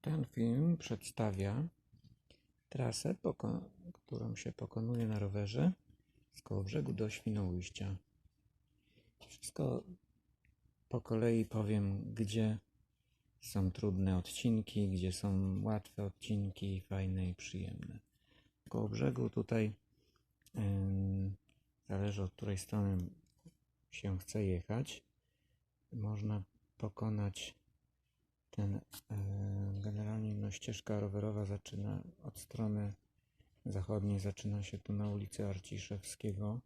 Ten film przedstawia trasę, którą się pokonuje na rowerze z Kołobrzegu do Świnoujścia. Wszystko po kolei powiem, gdzie są trudne odcinki, gdzie są łatwe odcinki, fajne i przyjemne. W Kołobrzegu tutaj ym, zależy od której strony się chce jechać. Można pokonać ten e, generalnie no, ścieżka rowerowa zaczyna od strony zachodniej, zaczyna się tu na ulicy Arciszewskiego.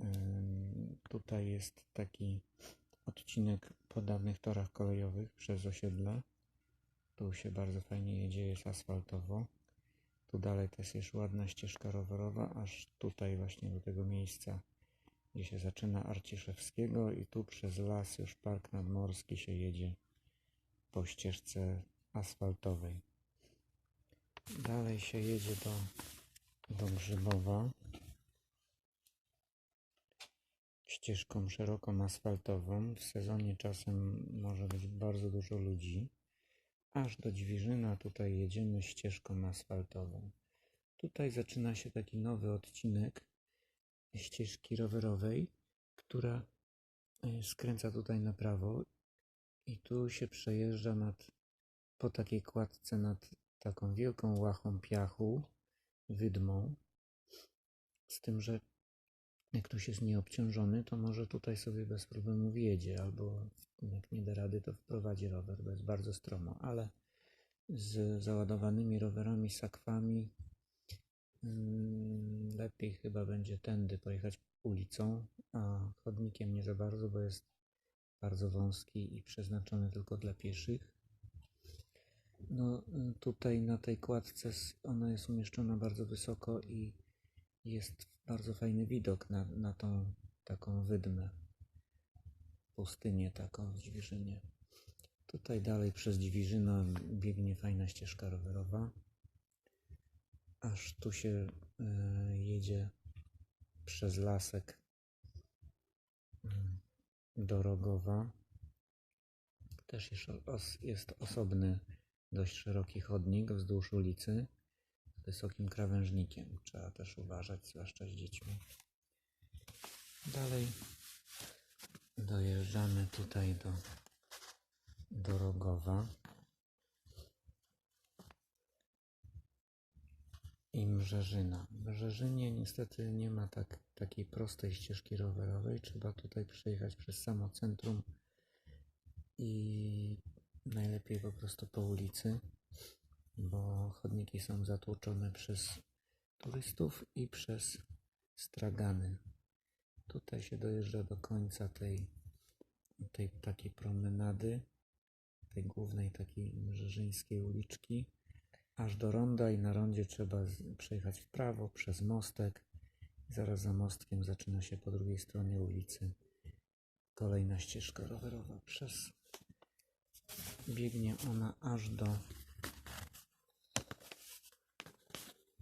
Ym, Tutaj jest taki odcinek po dawnych torach kolejowych przez osiedle. Tu się bardzo fajnie jedzie, jest asfaltowo. Tu dalej też jest ładna ścieżka rowerowa, aż tutaj właśnie do tego miejsca, gdzie się zaczyna Arciszewskiego i tu przez las już Park Nadmorski się jedzie po ścieżce asfaltowej. Dalej się jedzie do, do Grzybowa ścieżką szeroką asfaltową. W sezonie czasem może być bardzo dużo ludzi. Aż do Dźwiżyna tutaj jedziemy ścieżką asfaltową. Tutaj zaczyna się taki nowy odcinek ścieżki rowerowej, która e, skręca tutaj na prawo i tu się przejeżdża nad, po takiej kładce nad taką wielką łachą piachu, wydmą. Z tym, że jak ktoś jest nieobciążony, to może tutaj sobie bez problemu wjedzie, albo jak nie da rady, to wprowadzi rower, bo jest bardzo stromo, ale z załadowanymi rowerami, sakwami mm, lepiej chyba będzie tędy pojechać ulicą, a chodnikiem nie za bardzo, bo jest bardzo wąski i przeznaczony tylko dla pieszych. No tutaj na tej kładce ona jest umieszczona bardzo wysoko i jest bardzo fajny widok na, na tą taką wydmę. Pustynię taką w Dźwiżynie. Tutaj dalej przez Dźwiżyna biegnie fajna ścieżka rowerowa. Aż tu się y, jedzie przez lasek y, do Rogowa. Też jest, jest osobny, dość szeroki chodnik wzdłuż ulicy z wysokim krawężnikiem. Trzeba też uważać, zwłaszcza z dziećmi. Dalej dojeżdżamy tutaj do, do I Mrzeżyna. W Mrzeżynie niestety nie ma tak, takiej prostej ścieżki rowerowej. Trzeba tutaj przejechać przez samo centrum i najlepiej po prostu po ulicy, bo chodniki są zatłoczone przez turystów i przez stragany. Tutaj się dojeżdża do końca tej, tej takiej promenady, tej głównej takiej mrzeżyńskiej uliczki, aż do ronda i na rondzie trzeba przejechać w prawo przez mostek. Zaraz za mostkiem zaczyna się po drugiej stronie ulicy kolejna ścieżka rowerowa. Przez biegnie ona aż do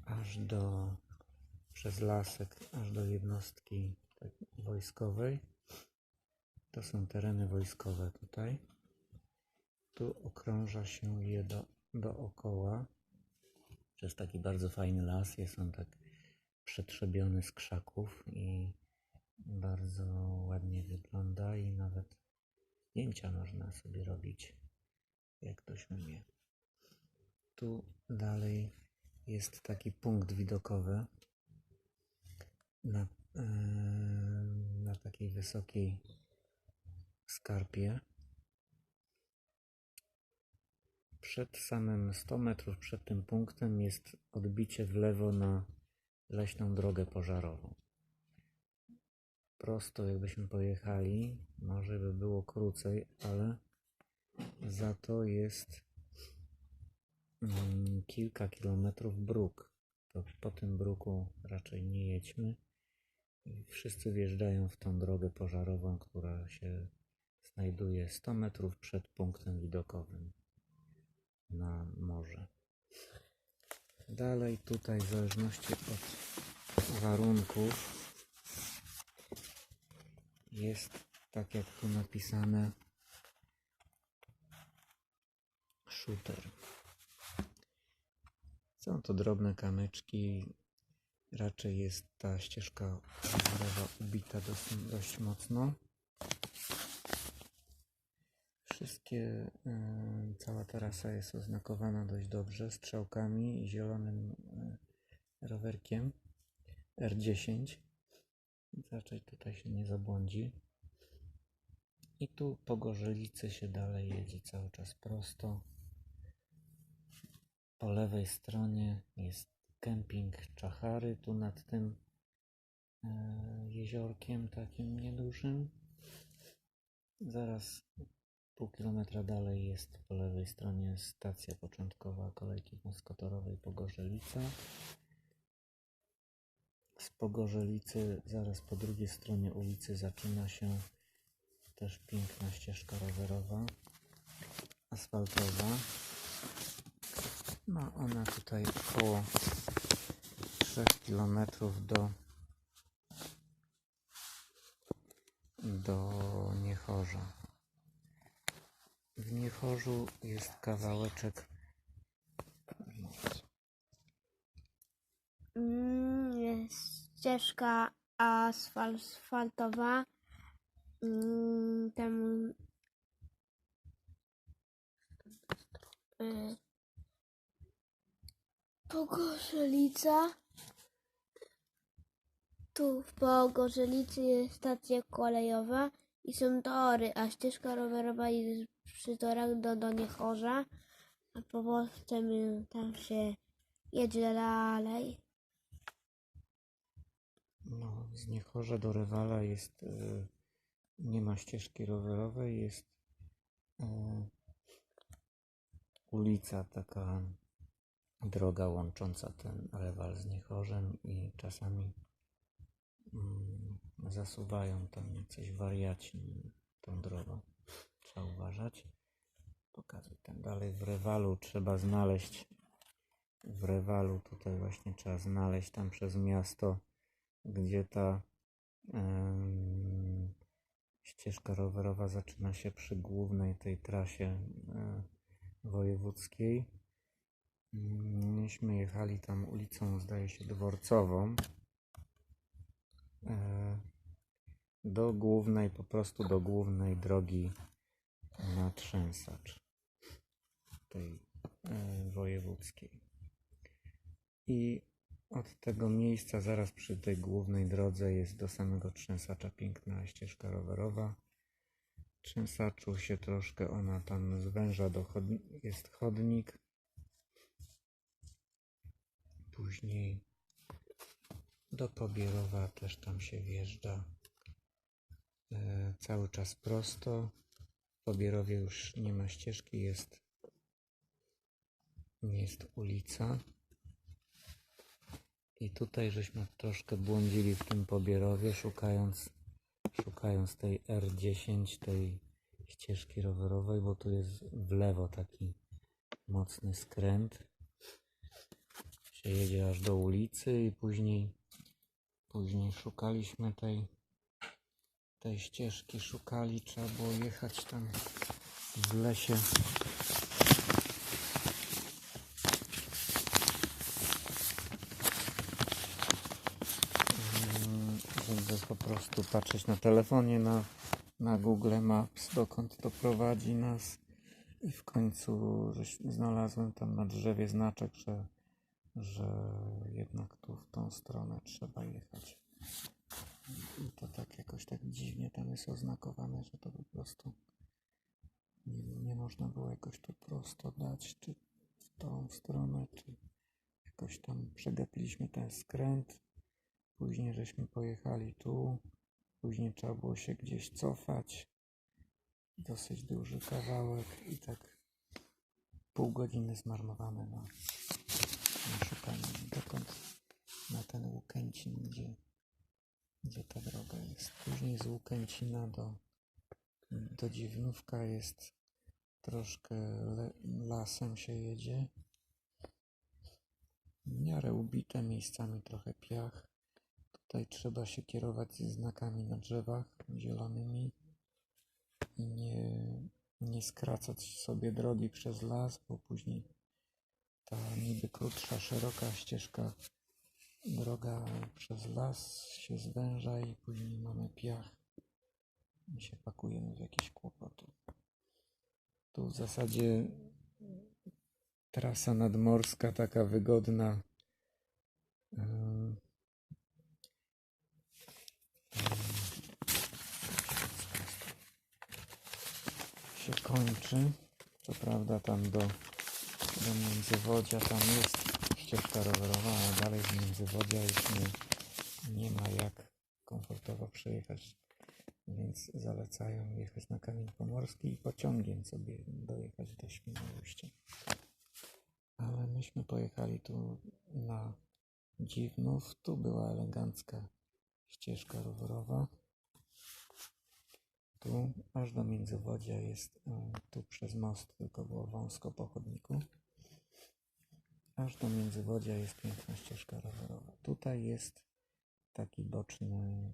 aż do przez lasek, aż do jednostki tak, wojskowej. To są tereny wojskowe tutaj. Tu okrąża się je do, dookoła przez taki bardzo fajny las. Jest on tak przetrzebiony z krzaków i bardzo ładnie wygląda i nawet zdjęcia można sobie robić, jak ktoś umie. Tu dalej jest taki punkt widokowy na, e, na takiej wysokiej skarpie. Przed samym 100 metrów przed tym punktem jest odbicie w lewo na leśną drogę pożarową. Prosto jakbyśmy pojechali, może by było krócej, ale za to jest mm, kilka kilometrów bruk. To po tym bruku raczej nie jedźmy. Wszyscy wjeżdżają w tą drogę pożarową, która się znajduje 100 metrów przed punktem widokowym na morze. Dalej tutaj w zależności od warunków jest tak jak tu napisane shooter. Są to drobne kamyczki. Raczej jest ta ścieżka ubita dość, dość mocno. Wszystkie, y, cała trasa jest oznakowana dość dobrze strzałkami i zielonym y, rowerkiem R10. Więc raczej tutaj się nie zabłądzi. I tu po Gorzelicy się dalej jedzie cały czas prosto. Po lewej stronie jest kemping Czachary, tu nad tym e, jeziorkiem takim niedużym. Zaraz pół kilometra dalej jest po lewej stronie stacja początkowa kolejki wąskotorowej Pogorzelica. Z Pogorzelicy zaraz po drugiej stronie ulicy zaczyna się też piękna ścieżka rowerowa, asfaltowa. Ma ona tutaj około 3 km do, do Niechorza. W Niechorzu jest kawałeczek Mm, Jest ścieżka asfaltowa. Mm, Tam y, Pogorzelica. Tu w Pogorzelicy jest stacja kolejowa i są tory, a ścieżka rowerowa jest przy torach do, do Niechorza. A potem y, tam się jedzie dalej. No, z Niechorza do Rewala jest, e, nie ma ścieżki rowerowej, jest e, ulica, taka droga łącząca ten Rewal z Niechorzem i czasami mm, zasuwają tam jacyś wariaci tą drogą. Trzeba uważać. Pokazuj tam dalej. W Rewalu trzeba znaleźć, w Rewalu tutaj właśnie trzeba znaleźć tam przez miasto gdzie ta ścieżka rowerowa zaczyna się przy głównej tej trasie e, wojewódzkiej. Myśmy jechali tam ulicą, zdaje się, dworcową. E, Do głównej, po prostu do głównej drogi na Trzęsacz tej e, wojewódzkiej. I od tego miejsca, zaraz przy tej głównej drodze, jest do samego Trzęsacza piękna ścieżka rowerowa. Trzęsaczu się troszkę ona tam zwęża, do chodni- jest chodnik. Później do Pobierowa też tam się wjeżdża. E, cały czas prosto. W Pobierowie już nie ma ścieżki, jest, jest ulica. I tutaj żeśmy troszkę błądzili w tym pobierowie, szukając, szukając tej R10, tej ścieżki rowerowej, bo tu jest w lewo taki mocny skręt. Się jedzie aż do ulicy i później, później szukaliśmy tej, tej ścieżki, szukali, trzeba było jechać tam w lesie. Mm, żeby po prostu patrzeć na telefonie, na, na Google Maps, dokąd to prowadzi nas. I w końcu znalazłem tam na drzewie znaczek, że, że jednak tu w tą stronę trzeba jechać. I to tak jakoś tak dziwnie tam jest oznakowane, że to po prostu nie, nie można było jakoś tu prosto dać, czy w tą stronę, czy jakoś tam przegapiliśmy ten skręt. Później żeśmy pojechali tu, później trzeba było się gdzieś cofać. Dosyć duży kawałek i tak pół godziny zmarnowane na, na szukanie dokąd na ten Łukęcin, gdzie, gdzie ta droga jest. Później z Łukęcina do, do Dziwnówka jest troszkę le, lasem się jedzie. W miarę ubite, miejscami trochę piach. Tutaj trzeba się kierować znakami na drzewach zielonymi i nie, nie skracać sobie drogi przez las, bo później ta niby krótsza, szeroka ścieżka, droga przez las się zwęża i później mamy piach i się pakujemy w jakieś kłopoty. Tu w zasadzie trasa nadmorska, taka wygodna. Ym, się kończy. Co prawda tam do, do Międzywodzia tam jest ścieżka rowerowa, ale dalej z Międzywodzia już nie, nie ma jak komfortowo przejechać. Więc zalecają jechać na Kamień Pomorski i pociągiem sobie dojechać do Świnoujścia. Ale myśmy pojechali tu na Dziwnów. Tu była elegancka ścieżka rowerowa. Tu aż do Międzywodzia jest e, tu przez most, tylko było wąsko po chodniku. Aż do Międzywodzia jest piękna ścieżka rowerowa. Tutaj jest taki boczny,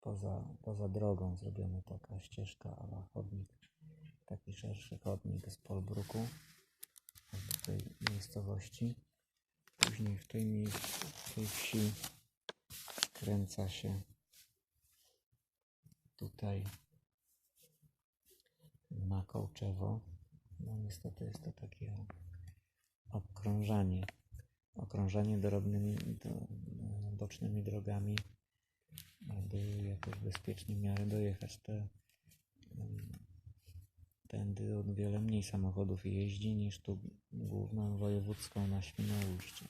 poza, poza drogą zrobiona taka ścieżka, ale chodnik, taki szerszy chodnik z Polbruku do tej miejscowości. Później w tej, mie- w tej wsi skręca się tutaj na Kołczewo. No niestety jest to takie obkrążanie. Okrążanie drobnymi, do, bocznymi drogami, aby jakoś bezpiecznie miarę dojechać te tędy o wiele mniej samochodów jeździ niż tu główną wojewódzką na Świnoujście.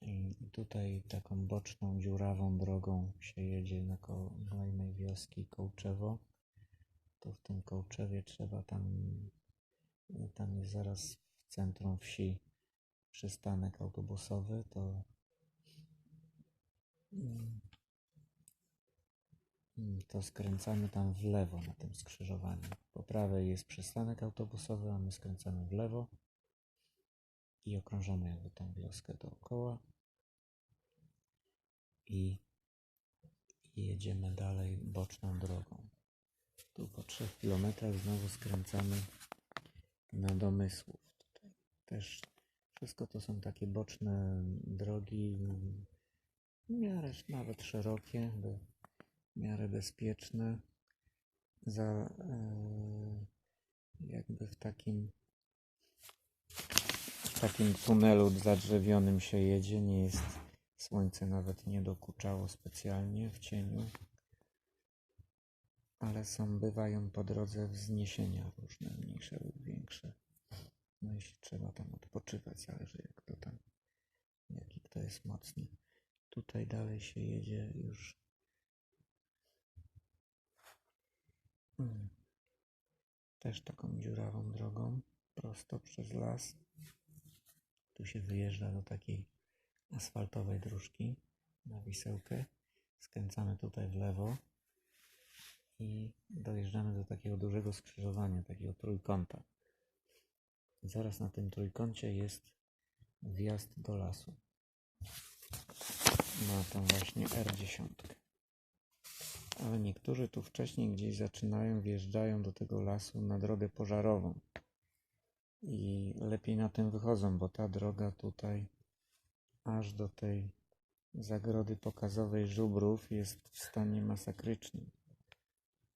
I tutaj taką boczną, dziurawą drogą się jedzie na kolejnej wioski Kołczewo. To w tym Kołczewie trzeba tam, tam jest zaraz w centrum wsi przystanek autobusowy, to mm, mm, to skręcamy tam w lewo na tym skrzyżowaniu. Po prawej jest przystanek autobusowy, a my skręcamy w lewo i okrążamy jakby tą wioskę dookoła i jedziemy dalej boczną drogą. Tu po 3 kilometrach znowu skręcamy na Domysłów. Tutaj też wszystko to są takie boczne drogi, w miarę nawet szerokie, w miarę bezpieczne. Za, e, jakby w takim w takim tunelu zadrzewionym się jedzie, nie jest słońce nawet nie dokuczało specjalnie w cieniu, ale są, bywają po drodze wzniesienia różne, mniejsze lub większe. No jeśli trzeba tam odpoczywać, zależy jak to tam, jaki kto jest mocny. Tutaj dalej się jedzie już mm, też taką dziurawą drogą, prosto przez las. Tu się wyjeżdża do takiej asfaltowej dróżki na Wisełkę. Skręcamy tutaj w lewo i dojeżdżamy do takiego dużego skrzyżowania, takiego trójkąta. Zaraz na tym trójkącie jest wjazd do lasu. Na tą właśnie R10. Ale niektórzy tu wcześniej gdzieś zaczynają, wjeżdżają do tego lasu na drogę pożarową. I lepiej na tym wychodzą, bo ta droga tutaj aż do tej zagrody pokazowej żubrów jest w stanie masakrycznym.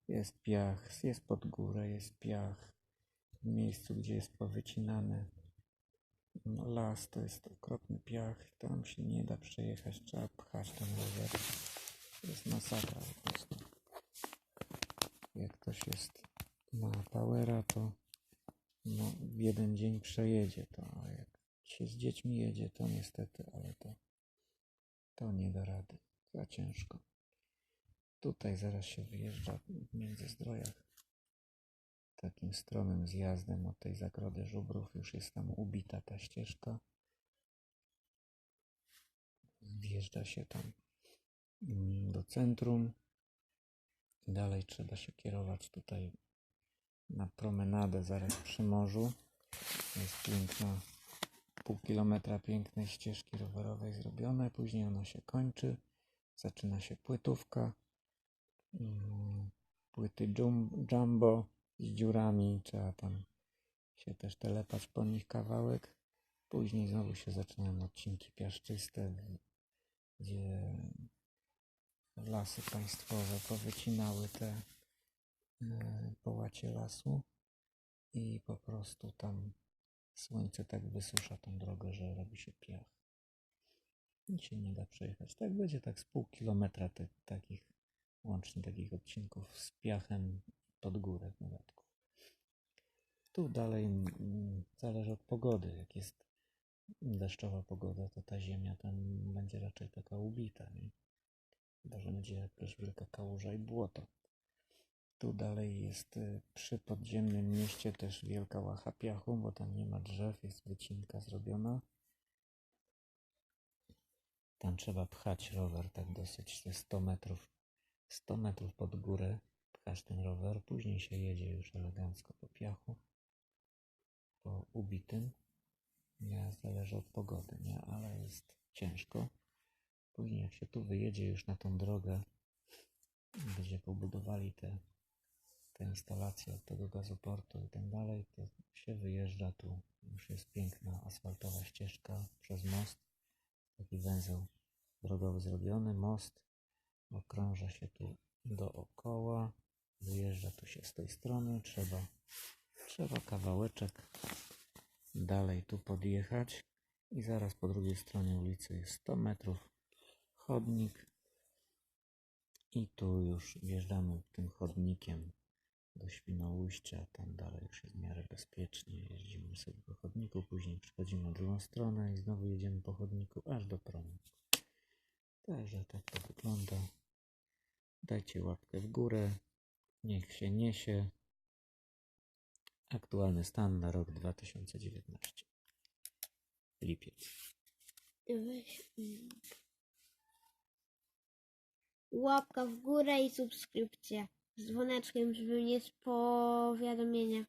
Jest piach, jest pod górę, jest piach. W miejscu, gdzie jest powycinane no, las, to jest okropny piach. Tam się nie da przejechać, trzeba pchać ten rower. To jest masakra po prostu. Jak ktoś jest na powera, to no, w jeden dzień przejedzie to, a jak się z dziećmi jedzie, to niestety, ale to, to nie da rady. Za ciężko. Tutaj zaraz się wyjeżdża w Międzyzdrojach. Takim stromym zjazdem od tej zagrody żubrów już jest tam ubita ta ścieżka. Wjeżdża się tam mm, do centrum. Dalej trzeba się kierować tutaj na promenadę zaraz przy morzu. Jest piękna pół kilometra pięknej ścieżki rowerowej zrobione, później ona się kończy, zaczyna się płytówka, płyty jum, jumbo z dziurami, trzeba tam się też telepać po nich kawałek. Później znowu się zaczynają odcinki piaszczyste, gdzie lasy państwowe powycinały te e, połacie lasu i po prostu tam słońce tak wysusza tą drogę, że robi się piach. I się nie da przejechać. Tak będzie tak z pół kilometra te, takich, łącznie takich odcinków z piachem pod górę w dodatku. Tu dalej mm, zależy od pogody. Jak jest deszczowa pogoda, to ta ziemia tam będzie raczej taka ubita. Nie? Chyba, że będzie jakaś wielka kałuża i błoto. Tu dalej jest y, przy podziemnym mieście też wielka łacha piachu, bo tam nie ma drzew, jest wycinka zrobiona. Tam trzeba pchać rower tak dosyć te 100 metrów. 100 metrów pod górę pchasz ten rower, później się jedzie już elegancko po piachu, po ubitym. Nie, zależy od pogody, nie, ale jest ciężko. Później jak się tu wyjedzie już na tą drogę, gdzie pobudowali te, te instalacje od tego gazoportu i tak dalej, to się wyjeżdża tu. Już jest piękna asfaltowa ścieżka przez most. Taki węzeł drogowy zrobiony, most okrąża się tu dookoła, wyjeżdża tu się z tej strony, trzeba, trzeba kawałeczek dalej tu podjechać i zaraz po drugiej stronie ulicy jest 100 metrów chodnik i tu już wjeżdżamy tym chodnikiem do Świnoujścia, tam dalej już jest w miarę bezpiecznie, jeździmy sobie po chodniku, później przechodzimy na drugą stronę i znowu jedziemy po chodniku aż do promu. Także tak to wygląda. Dajcie łapkę w górę, niech się niesie. Aktualny stan na rok 2019. Lipiec. Mm. Łapka w górę i subskrypcja z dzwoneczkiem, żeby nie z powiadomienia.